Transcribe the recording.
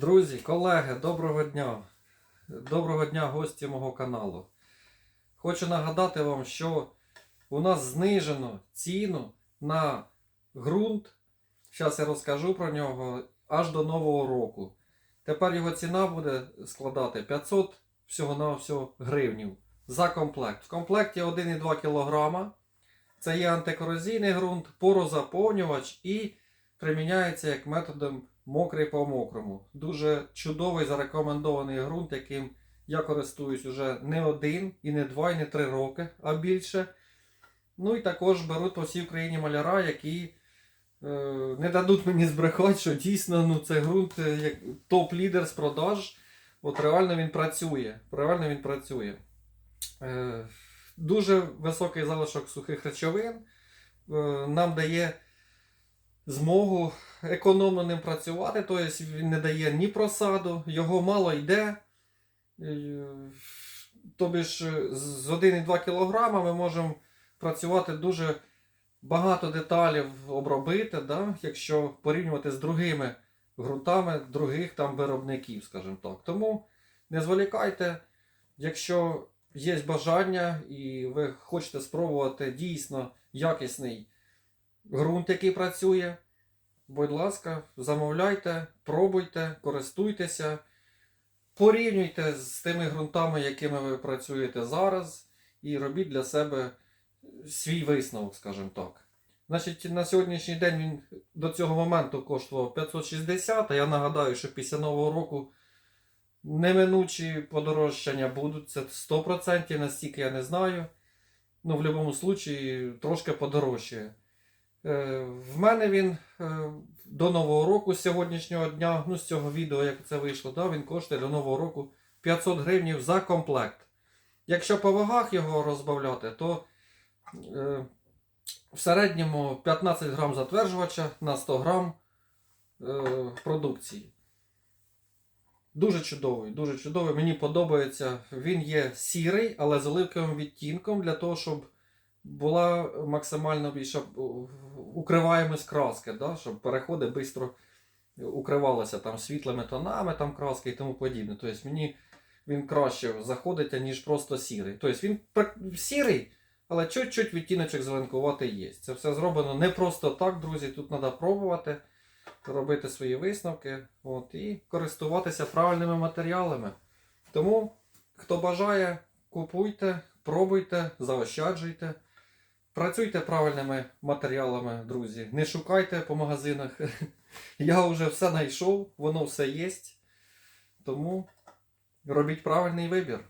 Друзі, колеги, доброго дня. Доброго дня, гості мого каналу. Хочу нагадати вам, що у нас знижено ціну на ґрунт. Зараз я розкажу про нього аж до нового року. Тепер його ціна буде складати 500 всього-навсього гривнів за комплект. В комплекті 1,2 кг. Це є антикорозійний ґрунт, порозаповнювач і приміняється як методом мокрий по мокрому. Дуже чудовий зарекомендований ґрунт, яким я користуюсь уже не один, і не два, і не три роки, а більше. Ну і також беруть по всій Україні маляра, які е, не дадуть мені збрехати, що дійсно ну, це ґрунт е, як топ-лідер з продаж. От реально він працює. Реально він працює. Е, дуже високий залишок сухих речовин е, нам дає змогу економно ним працювати, тобто він не дає ні просаду, його мало йде. Тобі ж з 1,2 кг ми можемо працювати дуже багато деталів обробити, да? якщо порівнювати з другими ґрунтами других там виробників, скажімо так. Тому не зволікайте, якщо є бажання і ви хочете спробувати дійсно якісний ґрунт, який працює, будь ласка, замовляйте, пробуйте, користуйтеся, порівнюйте з тими ґрунтами, якими ви працюєте зараз, і робіть для себе свій висновок, скажімо так. Значить, на сьогоднішній день він до цього моменту коштував 560, а я нагадаю, що після Нового року неминучі подорожчання будуть. Це 100%, настільки я не знаю. Ну, в будь-якому випадку трошки подорожчає. Е, В мене він е, до Нового року з сьогоднішнього дня, ну з цього відео, як це вийшло, да, він коштує до Нового року 500 гривень за комплект. Якщо по вагах його розбавляти, то е, в середньому 15 грам затверджувача на 100 грам е, продукції. Дуже чудовий, дуже чудовий. Мені подобається. Він є сірий, але з оливковим відтінком для того, щоб була максимально більша укриваємость краски, да? щоб переходи швидко укривалися там світлими тонами там краски і тому подібне. Тобто мені він краще заходить, ніж просто сірий. Тобто він сірий, але чуть-чуть відтіночок зеленкуватий є. Це все зроблено не просто так, друзі. Тут треба пробувати, робити свої висновки от, і користуватися правильними матеріалами. Тому, хто бажає, купуйте, пробуйте, заощаджуйте. Працюйте правильними матеріалами, друзі. Не шукайте по магазинах. Я вже все знайшов, воно все є. Тому робіть правильний вибір.